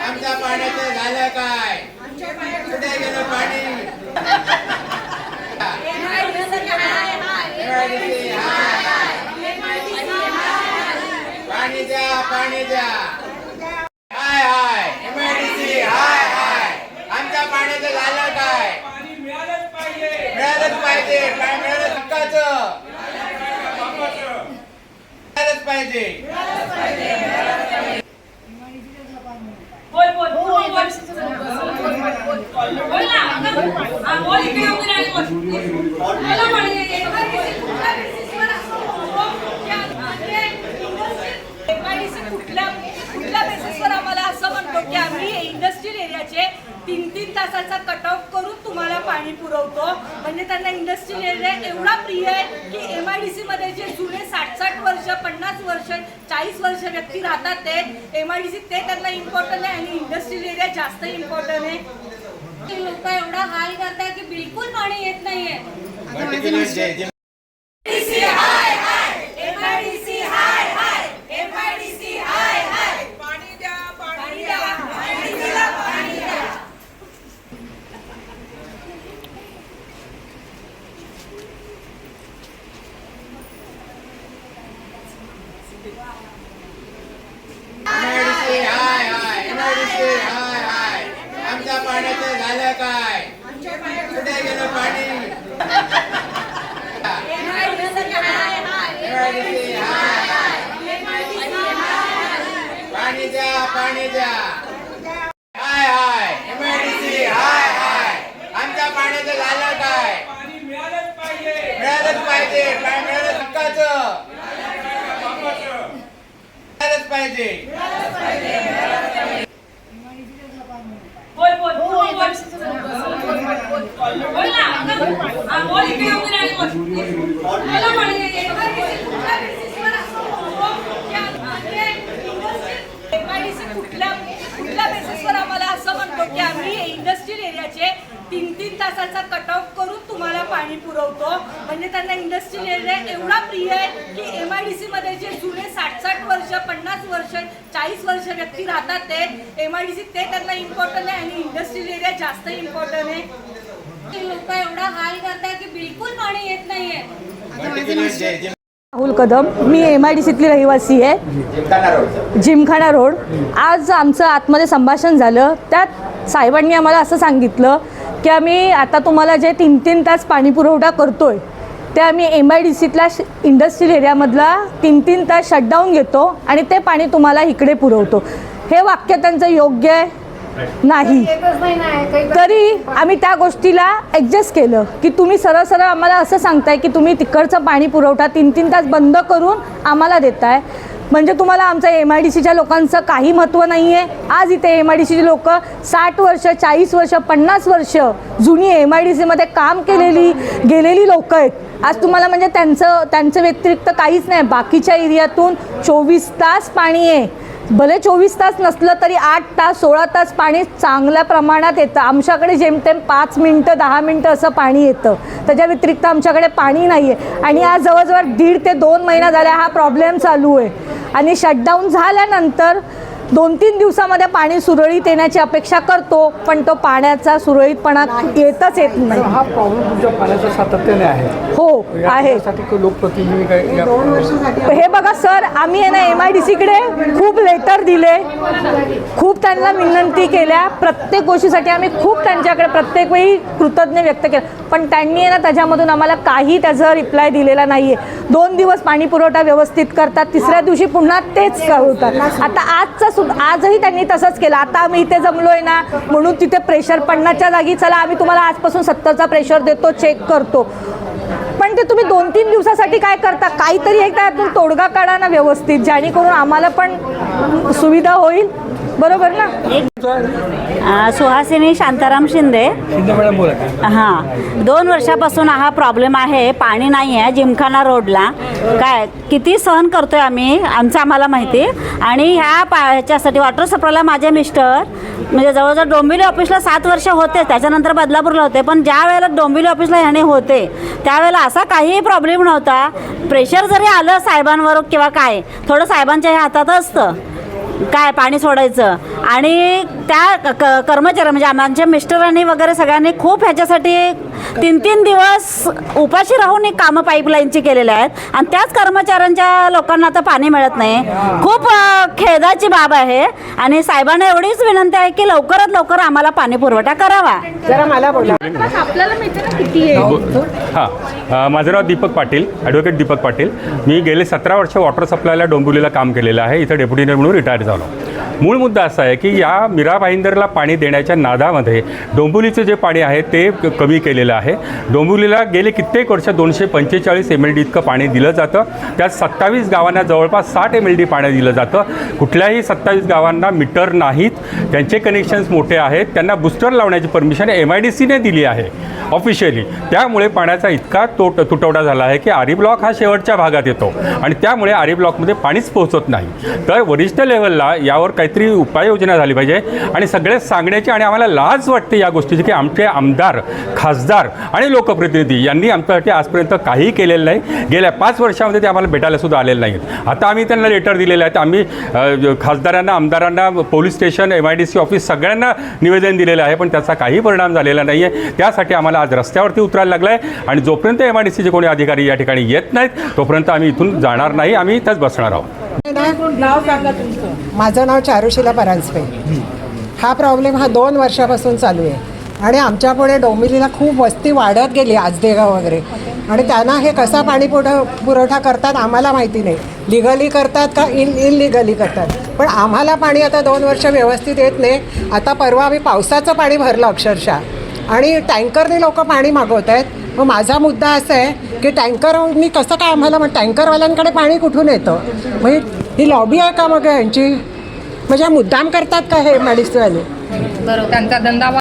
आमच्या पाण्याचं झालं काय? कुठे गेलं पाणी पाणी द्या पाणी द्या हाय हाय एमआयडीसी हाय हाय आमच्या पाण्याचं झालं काय मिळालंच पाहिजे मिळालंच पाहिजे. काय मिळालं? हक्काचं. पाहिजे. बोल बोल बोल बोल. कुठल्या बेसिसवर आम्हाला असं म्हणतो की आम्ही इंडस्ट्रियल एरियाचे तीन तीन तासाचा कट पाणी पुरवतो. म्हणजे त्यांना इंडस्ट्रियल एरिया एवढा प्रिय आहे की एम आय डी सी मध्ये जे जुने साठ साठ वर्ष पन्नास वर्ष चाळीस वर्ष व्यक्ती राहतात ते एम आय डी सी ते त्यांना इम्पॉर्टंट आहे आणि इंडस्ट्रियल एरिया जास्त इम्पॉर्टंट आहे. लोक एवढा हाल करतात की बिलकुल पाणी येत नाहीये पर्टिक्युलर एमआयडीसी हाय हाय एमआयडीसी हाय हाय पाणी द्या पाणी पाणी द्या पाणी द्या पाणी द्या एमआयडीसी हाय हाय एमआयडीसी हाय हाय आमच्या पाण्याचं झालं काय? कुठे गेलं पाणी? पाणी द्या पाणी द्या. हाय हाय. इमर्जन्सी हाय हाय. आमच्या पाण्याचं झालं काय? मिळालंच पाहिजे. मिळालंच पाहिजे काय मिळालं? हक्काचं मिळालंच पाहिजे बोल बोल बोल बोल बोल ना हा, बोल इकडे येऊन राहिले बोल बोला म्हणे, एका दिवशी कुठल्या बेसिसवर असं होतं की म्हणजे इंडस्ट्री- एका दिवशी कुठल्या कुठल्या बेसिसवर आम्हाला असं म्हणतो की आम्ही इंडस्ट्रियल एरियाचे तीन तीन तासाचा कट ऑफ करून तुम्हाला पाणी पुरवतो. म्हणजे त्यांना इंडस्ट्रियल एरिया एवढा प्रिय आहे की एम आय डी सी मध्ये जे जुने साठ साठ वर्ष पन्नास वर्ष चाळीस वर्ष व्यक्ती राहतात ते एम आय डी सी ते त्यांना इम्पॉर्टंट आहे आणि इंडस्ट्रियल एरिया जास्त इम्पॉर्टंट आहे. लोक एवढा हाल करताय की बिलकुल पाणी येत नाहीये. राहुल कदम मी एम आय डी सीतली रहिवासी आहे. जिमखाना रोड. आज आमचं आतमध्ये संभाषण झालं. त्यात साहेबांनी आम्हाला असं सांगितलं की आम्ही आता तुम्हाला जे तीन तीन तास पाणी पुरवठा करतोय ते आम्ही एम आय डी सीतल्या इंडस्ट्रियल एरियामधला तीन तीन तास शटडाऊन घेतो आणि ते पाणी तुम्हाला इकडे पुरवतो. हे वाक्य त्यांचं योग्य आहे नाही. तरी आम्ही त्या गोष्टीला ॲडजस्ट केलं की तुम्ही सरळ सरळ आम्हाला असं सांगताय की तुम्ही तिकडचं पाणी पुरवठा तीन तीन तास बंद करून आम्हाला देताय. म्हणजे तुम्हाला आमच्या एम आय डी सीच्या लोकांचं काही महत्त्व नाही आहे आज इथे एम आय डी सीची लोकं साठ वर्ष चाळीस वर्ष पन्नास वर्ष जुनी एम आय डी सीमध्ये काम केलेली गेलेली लोकं आहेत. आज तुम्हाला म्हणजे त्यांचं त्यांचं व्यतिरिक्त काहीच नाही. बाकीच्या एरियातून चोवीस तास पाणी आहे. भले चोवीस तास नसलं तरी आठ तास सोळा तास पाणी चांगल्या प्रमाणात येतं. आमच्याकडे जेमतेम पाच मिनटं दहा मिनटं असं पाणी येतं. त्याच्या व्यतिरिक्त आमच्याकडे पाणी नाही आहे आणि आज जवळजवळ दीड ते दोन महिना झाला हा प्रॉब्लेम चालू आहे. आणि शटडाऊन झाल्यानंतर दोन तीन दिवसामध्ये पाणी सुरळीत येण्याची अपेक्षा करतो पण तो पाण्याचा सुरळीतपणा येतच येत नाही. हा प्रॉब्लेम तुमच्या पाण्याचा सातत्याने आहे. हो या- आहे. हे बघा सर आम्ही आहे ना एम आय डी सीकडे खूप लेटर दिले. खूप त्यांना विनंती केल्या. प्रत्येक गोष्टीसाठी आम्ही खूप त्यांच्याकडे प्रत्येक वेळी कृतज्ञ व्यक्त केलं. पण त्यांनी आहे ना त्याच्यामधून आम्हाला काही त्याचा रिप्लाय दिलेला नाही आहे दोन दिवस पाणी पुरवठा व्यवस्थित करतात तिसऱ्या दिवशी पुन्हा तेच होतात आता आजचा सुद्धा आजही त्यांनी तसंच केलं. आता आम्ही इथे जमलोय ना म्हणून तिथे प्रेशर पडण्याच्या जागी चला आम्ही तुम्हाला आजपासून सत्तरचा प्रेशर देतो चेक करतो. पण ते तुम्ही दोन तीन दिवसासाठी काय करता? काहीतरी एक त्यातून तोडगा काढा ना व्यवस्थित जेणेकरून आम्हाला पण सुविधा होईल. बरोबर ना? अ, सुहासिनी शांताराम शिंदे. मॅडम बोला हां. दोन वर्षापासून हा प्रॉब्लेम आहे. पाणी नाही आहे जिमखाना रोडला. काय किती सहन करतोय आम्ही? आमचं आम्हाला माहिती. आणि ह्या पा ह्याच्यासाठी वॉटर सप्लायला माझे मिस्टर म्हणजे जवळजवळ डोंबिवली ऑफिसला सात वर्ष होते. त्याच्यानंतर बदलापूरला होते. पण ज्या वेळेला डोंबिवली ऑफिसला ह्याने होते त्यावेळेला असा काहीही प्रॉब्लेम नव्हता. प्रेशर जरी आलं साहेबांवर किंवा काय थोडं साहेबांच्या ह्या हातात असतं. काय पाणी सोडायचं? आणि त्या क- क- कर्मचारी म्हणजे आमच्या मिस्टरांनी वगैरे सगळ्यांनी खूप ह्याच्यासाठी तीन तीन दिवस उपाशी राहून एक कामं पाईपलाईनची केलेले आहेत. आणि त्याच कर्मचाऱ्यांच्या लोकांना आता पाणी मिळत नाही. खूप खेदाची बाब आहे. आणि साहेबांना एवढीच विनंती आहे की लवकरात लवकर आम्हाला पाणी पुरवठा करावा. हां अ, माझं नाव दीपक पाटील ॲडव्होकेट दीपक पाटील. मी गेले सतरा वर्ष वॉटर सप्लायला डोंबिवलीला काम केलेलं आहे. इथं डेप्युटी म्हणून रिटायर झालो. मूळ मुद्दा असा आहे की या मीरा भाईंदरला पाणी देण्याच्या नादामध्ये डोंबिवलीचं जे पाणी आहे ते कमी केलेलं आहे. डोंबिवलीला गेले कित्येक वर्ष दोनशे पंचेचाळीस एम एल डी इतकं पाणी दिलं जातं. त्यात सत्तावीस गावांना जवळपास साठ एम एल डी पाणी दिलं जातं. कुठल्याही सत्तावीस गावांना मीटर नाहीत त्यांचे कनेक्शन्स मोठे आहेत त्यांना बुस्टर लावण्याची परमिशन एम आय डी सीने दिली आहे ऑफिशियली त्यामुळे पाण्याचा इतका तोट तुटवडा झाला आहे की आरी ब्लॉक हा शेवटच्या भागात येतो आणि त्यामुळे आरी ब्लॉकमध्ये पाणीच पोहोचत नाही. तर वरिष्ठ लेवलला यावर काहीतरी उपाययोजना झाली पाहिजे आणि सगळे सांगण्याची आणि आम्हाला लाज वाटते या गोष्टीची की आमचे आमदार खासदार आणि लोकप्रतिनिधी यांनी आमच्यासाठी आजपर्यंत काहीही केलेलं नाही. गेल्या पाच वर्षामध्ये ते आम्हाला भेटायला सुद्धा आलेले नाहीत. आता आम्ही त्यांना लेटर दिलेले आहेत. आम्ही खासदारांना आमदारांना police station M I D C office सगळ्यांना निवेदन दिलेलं आहे पण त्याचा काही परिणाम झालेला नाही आहे त्यासाठी आम्हाला आज रस्त्यावरती उतरायला लागलं आहे आणि जोपर्यंत एम आय डी सीचे कोणी अधिकारी या ठिकाणी येत नाहीत तोपर्यंत आम्ही इथून जाणार नाही. आम्ही इथंच बसणार आहोत. माझं नाव चारुशिला परांजपे. हा प्रॉब्लेम हा दोन वर्षापासून चालू आहे. आणि आमच्यापुढे डोंबिवलीला खूप वस्ती वाढत गेली आजदेगाव वगैरे. आणि त्यांना हे कसा पाणी पुरव पुरवठा करतात आम्हाला माहिती नाही. लिगली करतात का इन इनलिगली करतात? पण आम्हाला पाणी आता दोन वर्ष व्यवस्थित येत नाही. आता परवा आम्ही पावसाचं पाणी भरलं अक्षरशः. आणि टँकरने लोक पाणी मागवत आहेत. मग माझा मुद्दा असा आहे की टँकरनी कसं काय आम्हाला मग टँकरवाल्यांकडे पाणी कुठून येतं? मग ही- लॉबी आहे का मग यांची? म्हणजे मुद्दाम करतात का हे मेडिसिनवाले